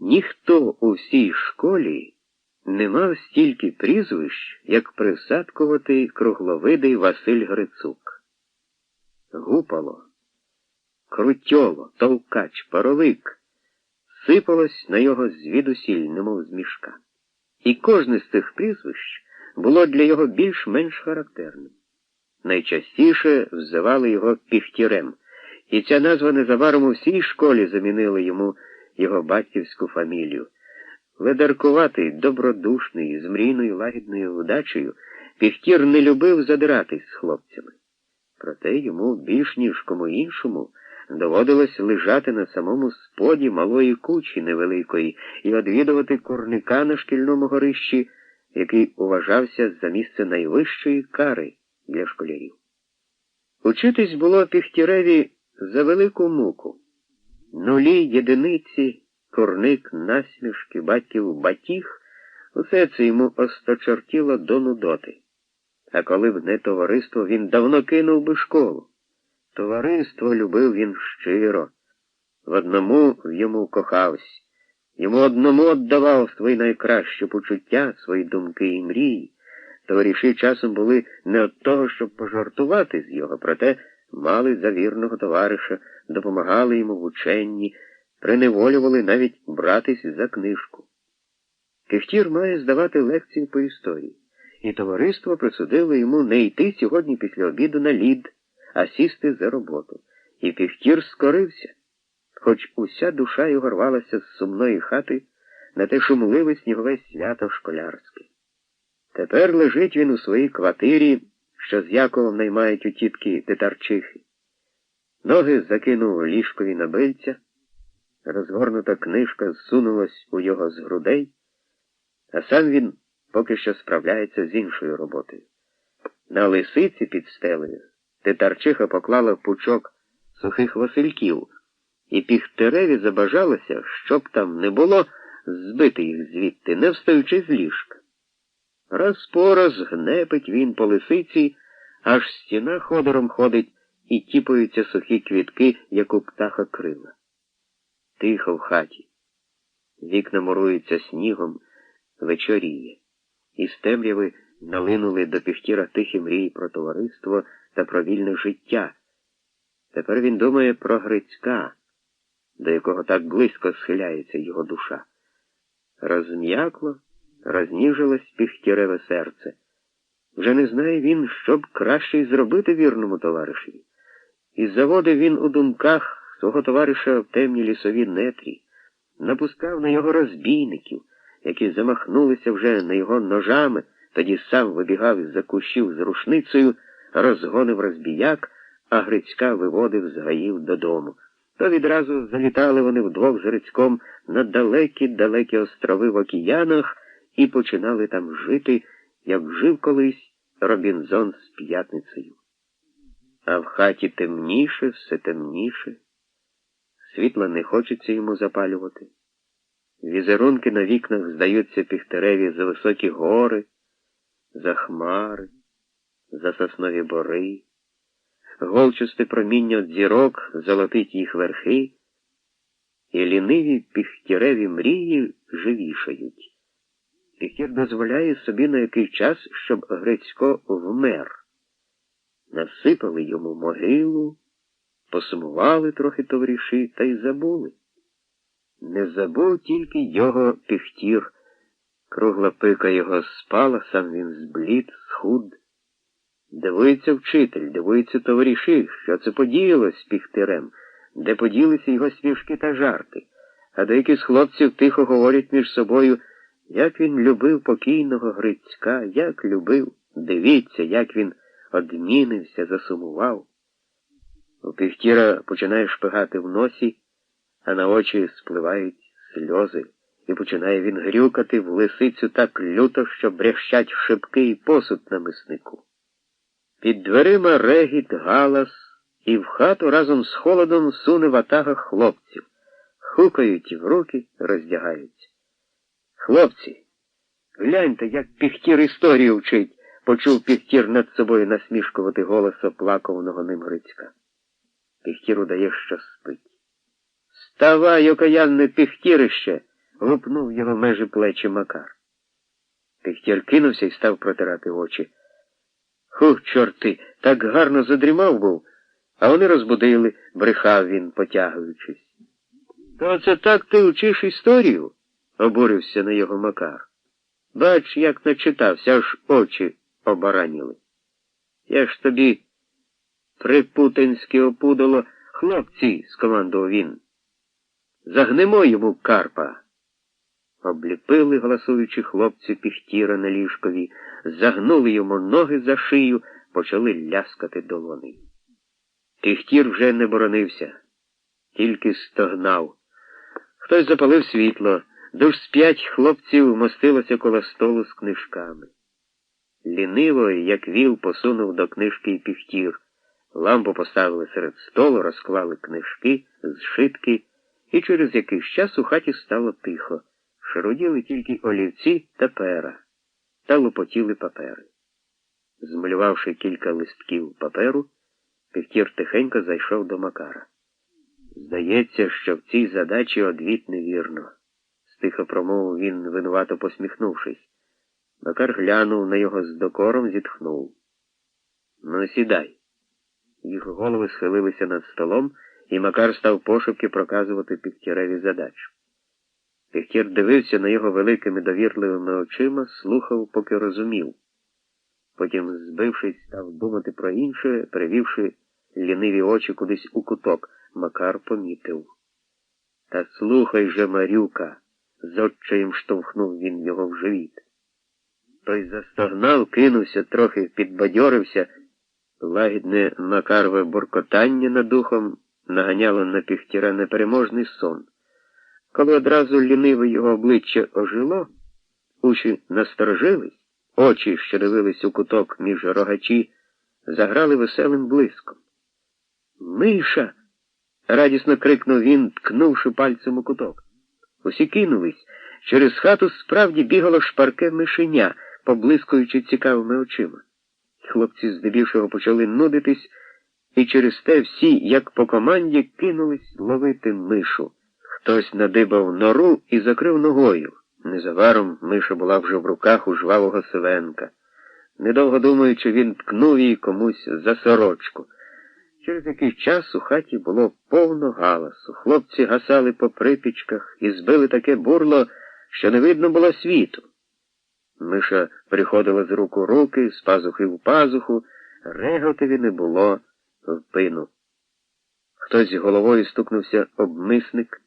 Ніхто у всій школі не мав стільки прізвищ, як присадкуватий кругловидий Василь Грицук. Гупало, крутьоло, товкач, паровик сипалось на його звідусіль, немов з мішка. І кожне з цих прізвищ було для його більш-менш характерним. Найчастіше взивали його піхтірем, і ця назва незабаром у всій школі замінила йому його батьківську фамілію. Ледаркуватий, добродушний, з мрійною лагідною удачею, піхтір не любив задиратись з хлопцями. Проте йому більш ніж кому іншому доводилось лежати на самому споді малої кучі невеликої і відвідувати курника на шкільному горищі, який уважався за місце найвищої кари для школярів. Учитись було Піхтіреві за велику муку. Нулі, єдиниці, курник, насмішки, батьків батіг, усе це йому осточортіло до нудоти. А коли б не товариство, він давно кинув би школу. Товариство любив він щиро, в одному в йому кохався, йому одному віддавав свої найкращі почуття, свої думки і мрії. Товариші часом були не від того, щоб пожартувати з його, проте мали за вірного товариша, допомагали йому в ученні, приневолювали навіть братись за книжку. Кихтір має здавати лекції по історії, і товариство присудило йому не йти сьогодні після обіду на лід, а сісти за роботу. І Кихтір скорився, хоч уся душа його рвалася з сумної хати на те шумливе снігове свято школярське. Тепер лежить він у своїй квартирі, що з Яковом наймають у тітки тетарчихи. Ноги закинув ліжкові на бильця, розгорнута книжка зсунулась у його з грудей, а сам він поки що справляється з іншою роботою. На лисиці під стелею тетарчиха поклала пучок сухих васильків, і піхтереві забажалося, щоб там не було, збити їх звідти, не встаючи з ліжка. Раз по раз гнепить він по лисиці, аж стіна ходором ходить і тіпаються сухі квітки, як у птаха крила. Тихо в хаті. Вікна муруються снігом, вечоріє. Із темряви налинули до піхтіра тихі мрії про товариство та про вільне життя. Тепер він думає про Грицька, до якого так близько схиляється його душа. Розм'якло розніжилось піхтіреве серце. Вже не знає він, що б краще й зробити вірному товаришеві. І заводив він у думках свого товариша в темні лісові нетрі, напускав на його розбійників, які замахнулися вже на його ножами, тоді сам вибігав із за кущів з рушницею, розгонив розбіяк, а Грицька виводив з гаїв додому. То відразу залітали вони вдвох з Грицьком на далекі-далекі острови в океанах і починали там жити, як жив колись Робінзон з п'ятницею. А в хаті темніше, все темніше. Світла не хочеться йому запалювати. Візерунки на вікнах здаються піхтереві за високі гори, за хмари, за соснові бори. Голчасте проміння зірок золотить їх верхи, і ліниві піхтіреві мрії живішають. Піхір дозволяє собі на який час, щоб Грицько вмер. Насипали йому могилу, посумували трохи товариші та й забули. Не забув тільки його піхтір. Кругла пика його спала, сам він зблід, схуд. Дивується вчитель, дивується товариші, що це подіялось піхтирем, де поділися його смішки та жарти, а деякі з хлопців тихо говорять між собою. Як він любив покійного Грицька, як любив, дивіться, як він одмінився, засумував. У півтіра починає шпигати в носі, а на очі спливають сльози, і починає він грюкати в лисицю так люто, що брящать шибки і посуд на миснику. Під дверима регіт, галас, і в хату разом з холодом суне ватага хлопців, хукають в руки, роздягаються. Хлопці, гляньте, як піхтір історію вчить, почув піхтір над собою насмішкувати голос оплакуваного ним Грицька. Піхтір удає, що спить. Ставай, окаянне піхтірище, гупнув його межі плечі Макар. Тихтєр кинувся і став протирати очі. Хух, чорти, так гарно задрімав був, а вони розбудили, брехав він, потягуючись. То це так ти вчиш історію? обурився на його Макар. Бач, як начитався, аж очі обараніли. Я ж тобі припутинське опудало, хлопці, скомандував він. Загнемо йому Карпа. Обліпили, голосуючи хлопці піхтіра на ліжкові, загнули йому ноги за шию, почали ляскати долони. Піхтір вже не боронився, тільки стогнав. Хтось запалив світло, дуж з п'ять хлопців мостилося коло столу з книжками. Ліниво, як віл, посунув до книжки і піхтір. Лампу поставили серед столу, розклали книжки, зшитки, і через якийсь час у хаті стало тихо. Шаруділи тільки олівці та пера, та лопотіли папери. Змалювавши кілька листків паперу, Піхтір тихенько зайшов до Макара. Здається, що в цій задачі одвіт невірно, стихо промовив він, винувато посміхнувшись. Макар глянув на його з докором, зітхнув. Ну, сідай. Їх голови схилилися над столом, і Макар став пошуки проказувати Піхтіреві задачу. Піхтір дивився на його великими довірливими очима, слухав, поки розумів. Потім, збившись, став думати про інше, перевівши ліниві очі кудись у куток, Макар помітив. Та слухай же, Марюка, з отчаєм штовхнув він його в живіт. Той застогнав, кинувся, трохи підбадьорився. Лагідне Макарове буркотання над духом наганяло на піхтіра непереможний сон. Коли одразу ліниве його обличчя ожило, уші насторожились, очі, що дивились у куток між рогачі, заграли веселим блиском. Миша. радісно крикнув він, ткнувши пальцем у куток. Усі кинулись. Через хату справді бігало шпарке мишеня, поблискуючи цікавими очима. Хлопці здебільшого почали нудитись, і через те всі, як по команді, кинулись ловити мишу. Хтось надибав нору і закрив ногою. Незабаром миша була вже в руках у жвавого Сивенка. Недовго думаючи, він ткнув її комусь за сорочку. Через якийсь час у хаті було повно галасу. Хлопці гасали по припічках і збили таке бурло, що не видно було світу. Миша приходила з рук у руки, з пазухи в пазуху, реготові не було в пину. Хтось головою стукнувся об мисник,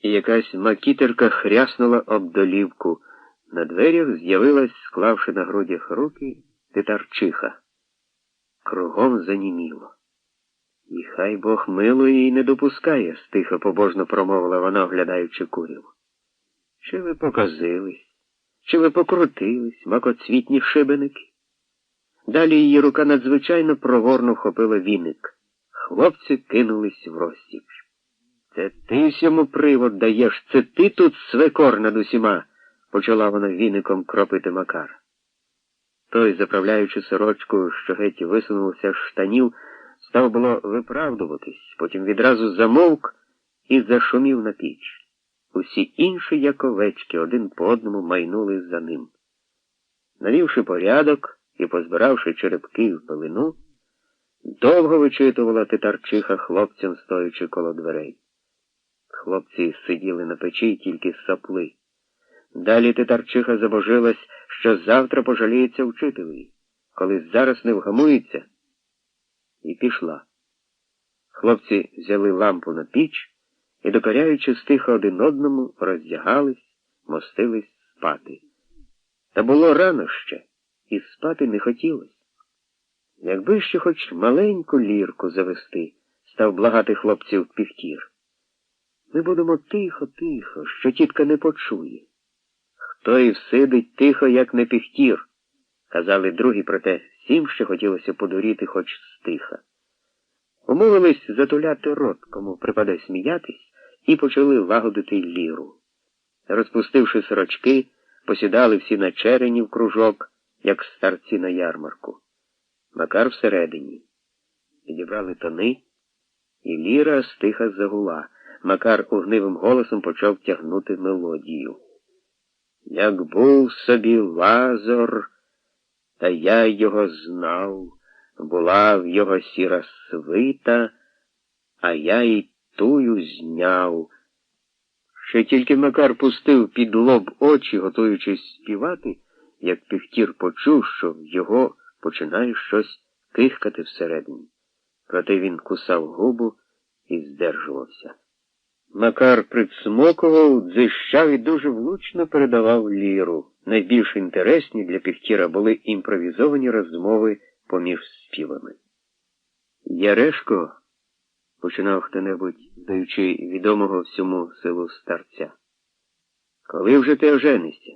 і якась макітерка хряснула об долівку. На дверях з'явилась, склавши на грудях руки, титарчиха. Кругом заніміло. І хай Бог милує і не допускає, стихо побожно промовила вона, оглядаючи курів. Чи ви показились? Чи ви покрутились, макоцвітні шибеники? Далі її рука надзвичайно проворно вхопила віник. Хлопці кинулись в розсіч. Це ти всьому привод даєш, це ти тут свекор над усіма, почала вона віником кропити Макар. Той, заправляючи сорочку, що геть висунулася з штанів, став було виправдуватись, потім відразу замовк і зашумів на піч. Усі інші, як овечки, один по одному майнули за ним. Навівши порядок і позбиравши черепки в пилину, довго вичитувала титарчиха хлопцям, стоячи коло дверей. Хлопці сиділи на печі тільки сапли. Далі титарчиха забожилась, що завтра пожаліється вчителеві, коли зараз не вгамується, і пішла. Хлопці взяли лампу на піч і, докоряючи стихо один одному, роздягались, мостились спати. Та було рано ще, і спати не хотілося. Якби ще хоч маленьку лірку завести, став благати хлопців півтір. Ми будемо тихо-тихо, що тітка не почує. Хто і всидить тихо, як не піхтір, казали другі, проте всім ще хотілося подуріти хоч стиха. Умовились затуляти рот, кому припаде сміятись, і почали лагодити ліру. Розпустивши сорочки, посідали всі на черені в кружок, як старці на ярмарку. Макар всередині. Підібрали тони, і ліра стиха загула. Макар угнивим голосом почав тягнути мелодію. Як був собі лазор, та я його знав, була в його сіра свита, а я й тую зняв. Ще тільки Макар пустив під лоб очі, готуючись співати, як Піхтір почув, що його починає щось кихкати всередині. Проте він кусав губу і здержувався. Макар прицмокував, дзищав і дуже влучно передавав ліру. Найбільш інтересні для Піхтіра були імпровізовані розмови поміж співами. Ярешко, починав хто-небудь, даючи відомого всьому силу старця. Коли вже ти оженишся?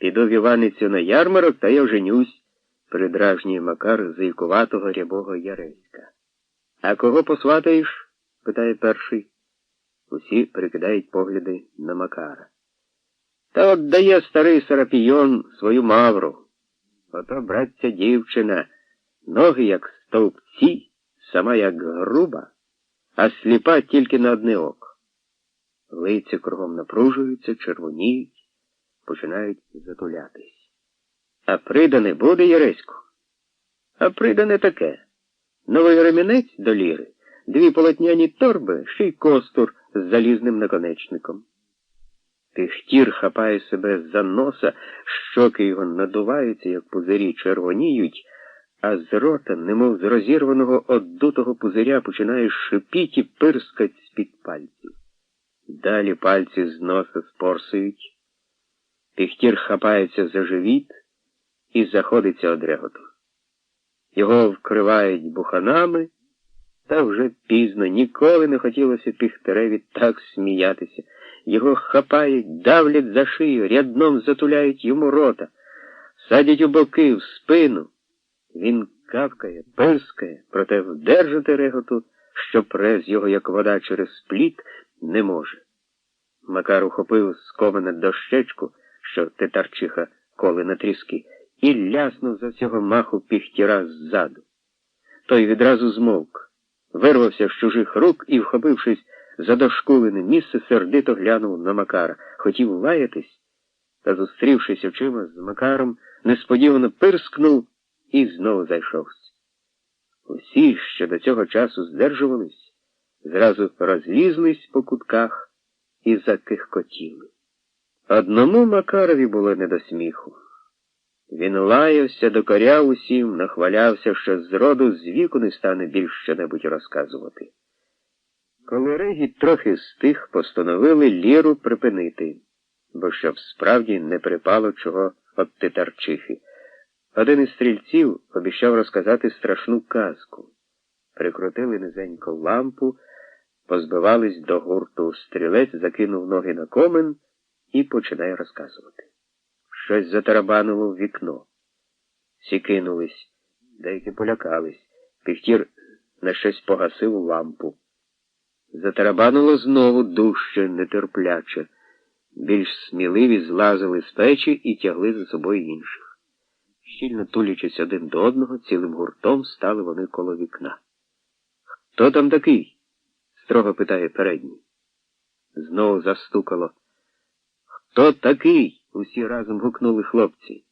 Піду в Іваницю на ярмарок, та я оженюсь, придражнює Макар зайкуватого рябого Яреська. А кого посватаєш? питає перший. Усі прикидають погляди на Макара. Та от дає старий Сарапійон свою мавру. Ото, братця, дівчина, ноги як стовпці, сама як груба, а сліпа тільки на одне око. Лиця кругом напружуються, червоніють, починають затулятись. А придане буде Яресько. А придане таке. Новий ремінець до ліри, дві полотняні торби, ще й костур з залізним наконечником. Тихтір хапає себе за носа, щоки його надуваються, як пузирі червоніють, а з рота, немов з розірваного оддутого пузиря, починає шипіть і пирскать з-під пальців. Далі пальці з носа спорсують. Тихтір хапається за живіт і заходиться од реготу. Його вкривають буханами, та вже пізно ніколи не хотілося Піхтереві так сміятися. Його хапають, давлять за шию, рядном затуляють йому рота, садять у боки, в спину. Він кавкає, пирскає, проте вдержати реготу, що през його, як вода через пліт, не може. Макар ухопив комена дощечку, що тетарчиха коли на тріски, і ляснув за всього маху піхтіра ззаду. Той відразу змовк, вирвався з чужих рук і, вхопившись за дошкулене місце, сердито глянув на Макара. Хотів лаятись, та, зустрівшись очима з Макаром, несподівано пирскнув і знову зайшовся. Усі, що до цього часу здержувались, зразу розлізлись по кутках і закихкотіли. Одному Макарові було не до сміху. Він лаявся, докоряв усім, нахвалявся, що зроду з віку не стане більш що-небудь розказувати. Коли регіт трохи стих, постановили ліру припинити, бо щоб справді не припало чого от титарчихи. Один із стрільців обіцяв розказати страшну казку. Прикрутили низенько лампу, позбивались до гурту. Стрілець закинув ноги на комен і починає розказувати. Щось затарабанило в вікно. Всі кинулись, деякі полякались. Піхтір на щось погасив лампу. Затарабанило знову дужче, нетерпляче. Більш сміливі злазили з печі і тягли за собою інших. Щільно тулячись один до одного, цілим гуртом стали вони коло вікна. Хто там такий? строго питає передній. Знову застукало. Хто такий? усі разом гукнули хлопці.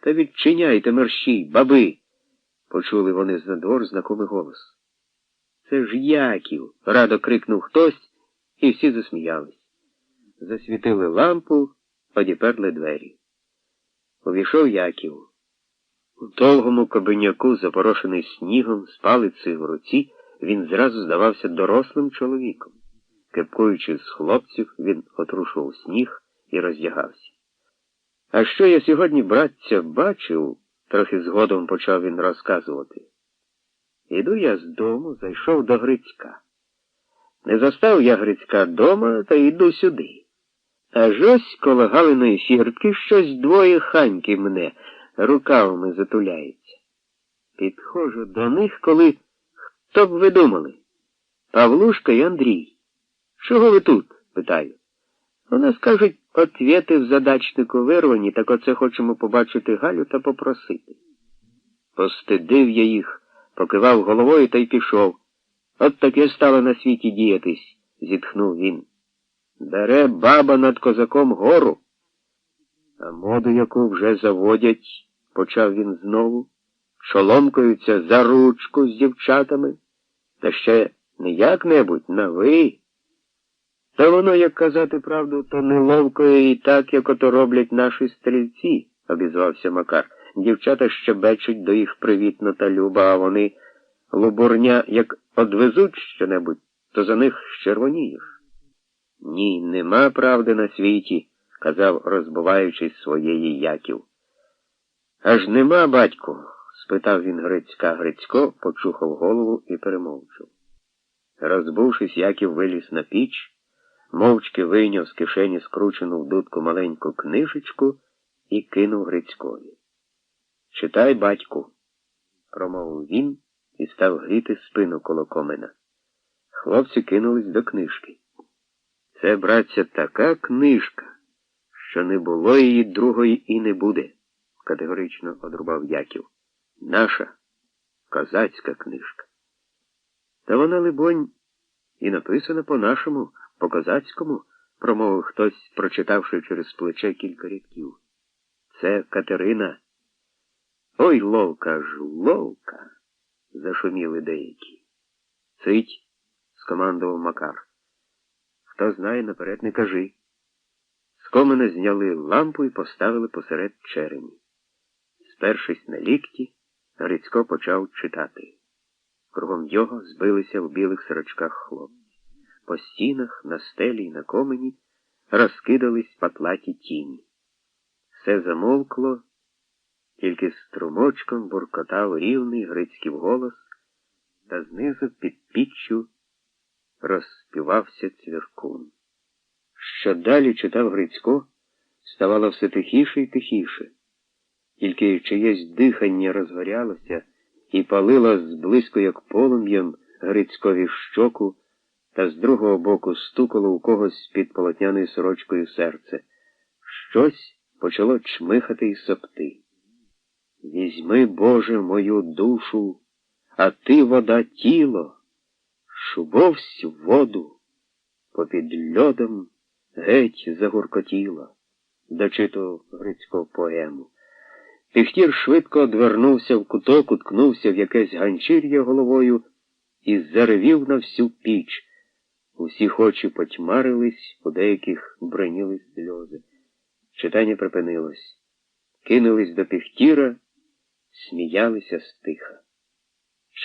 Та відчиняйте мерщій, баби, почули вони з надвор знакомий голос. Це ж Яків, радо крикнув хтось, і всі засміялись. Засвітили лампу, одіперли двері. Увійшов Яків. У довгому кабиняку, запорошений снігом, з палицею в руці, він зразу здавався дорослим чоловіком. Кепкуючи з хлопців, він отрушував сніг і роздягався. А що я сьогодні, братця, бачив, трохи згодом почав він розказувати. Іду я з дому, зайшов до Грицька. Не застав я Грицька дома, та йду сюди. Аж ось коло Галиної фіртки щось двоє ханьки мене рукавами затуляється. Підходжу до них, коли хто б ви думали? Павлушка і Андрій. Чого ви тут? питаю. Вона скажуть, отвєти в задачнику вирвані, так оце хочемо побачити Галю та попросити. Постидив я їх, покивав головою та й пішов. От таке стало на світі діятись. зітхнув він. Бере баба над козаком гору. А моду, яку вже заводять, почав він знову, шоломкаються за ручку з дівчатами, та ще не як-небудь на ви. Та воно, як казати правду, то не ловкою і так, як ото роблять наші стрільці, обізвався Макар. Дівчата щебечуть до їх привітно та люба, а вони лубурня, як одвезуть щонебудь, то за них щервонієш. Ні, нема правди на світі, казав, розбуваючись своєї Яків. Аж нема, батьку? спитав він Грицька. Грицько почухав голову і перемовчав. Розбувшись, Яків виліз на піч, мовчки вийняв з кишені скручену в дудку маленьку книжечку і кинув Грицькові. Читай, батьку, промовив він і став гріти спину коло комена. Хлопці кинулись до книжки. Це, братця, така книжка, що не було її другої і не буде, категорично одрубав Яків. Наша козацька книжка. Та вона, либонь, і написана по-нашому, по-козацькому, промовив хтось, прочитавши через плече кілька рядків. Це Катерина. Ой, ловка ж, ловка, зашуміли деякі. Цить, скомандував Макар. Хто знає, наперед не кажи. З комина зняли лампу і поставили посеред черені. Спершись на лікті, Грицько почав читати. Кругом його збилися в білих сорочках хлопці. По стінах, на стелі й на комені розкидались патлаті тіні. Все замовкло, тільки струмочком буркотав рівний Грицьків голос, та знизу під піччю розспівався цвіркун. Що далі читав Грицько, ставало все тихіше і тихіше, тільки чиєсь дихання розгорялося і палило зблизько, як полум'ям, Грицькові щоку, та з другого боку стукало у когось під полотняною сорочкою серце. Щось почало чмихати і сопти. Візьми, Боже, мою душу, а ти вода тіло шубовсь воду, попід льодом геть загуркотіла, дочитував Грицько поему. Піхтір швидко одвернувся в куток, уткнувся в якесь ганчір'я головою і заревів на всю піч. Усіх очі потьмарились, у деяких броніли сльози. Читання припинилось. Кинулись до піхтіра, сміялися стиха.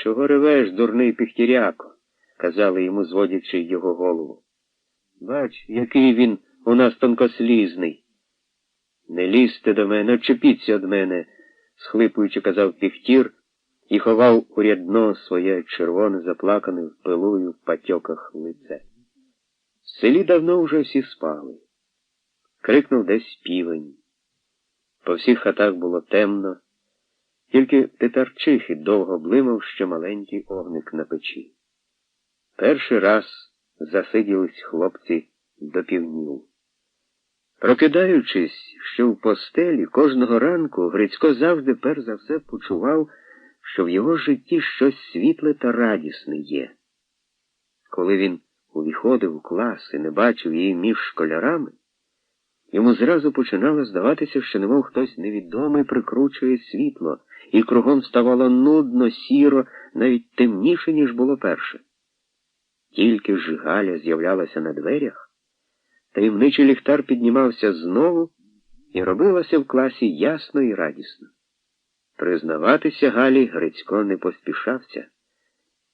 Чого ревеш, дурний піхтіряко? казали йому, зводячи його голову. Бач, який він у нас тонкослізний. Не лізьте до мене, чепіться від мене, схлипуючи, казав піхтір і ховав у рядно своє червоне, заплакане в пилую в патьоках лице. В селі давно вже всі спали. Крикнув десь півень. По всіх хатах було темно, тільки тетарчихи довго блимав ще маленький огник на печі. Перший раз засиділись хлопці до півнів. Прокидаючись, що в постелі кожного ранку Грицько завжди перш за все почував, що в його житті щось світле та радісне є. Коли він увіходив у клас і не бачив її між школярами, йому зразу починало здаватися, що немов хтось невідомий прикручує світло, і кругом ставало нудно, сіро, навіть темніше, ніж було перше. Тільки ж Галя з'являлася на дверях, таємничий ліхтар піднімався знову і робилося в класі ясно і радісно. Признаватися Галі Грицько не поспішався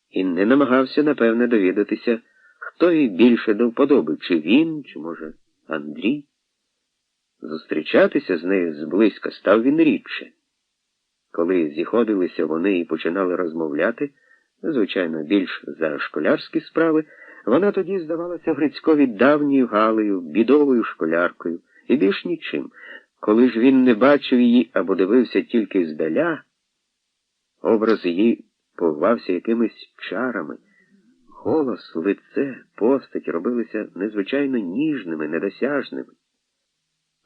і не намагався, напевне, довідатися, хто їй більше до вподоби, чи він, чи, може, Андрій. Зустрічатися з нею зблизька став він рідше. Коли зіходилися вони і починали розмовляти, звичайно, більш за школярські справи, вона тоді здавалася Грицькові давньою Галею, бідовою школяркою і більш нічим. Коли ж він не бачив її або дивився тільки здаля, образ її поввався якимись чарами. Голос, лице, постать робилися незвичайно ніжними, недосяжними.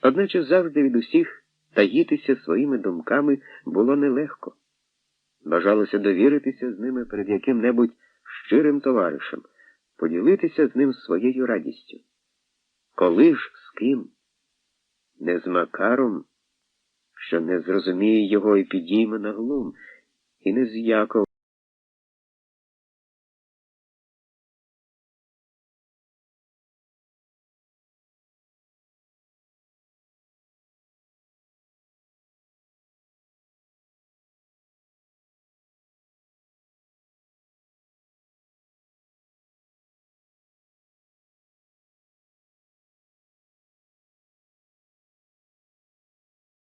Одначе завжди від усіх таїтися своїми думками було нелегко. Бажалося довіритися з ними перед яким-небудь щирим товаришем. Поділитися з ним своєю радістю. Коли ж з ким? Не з Макаром, що не зрозуміє його і підійме на глум, і не з Яковом.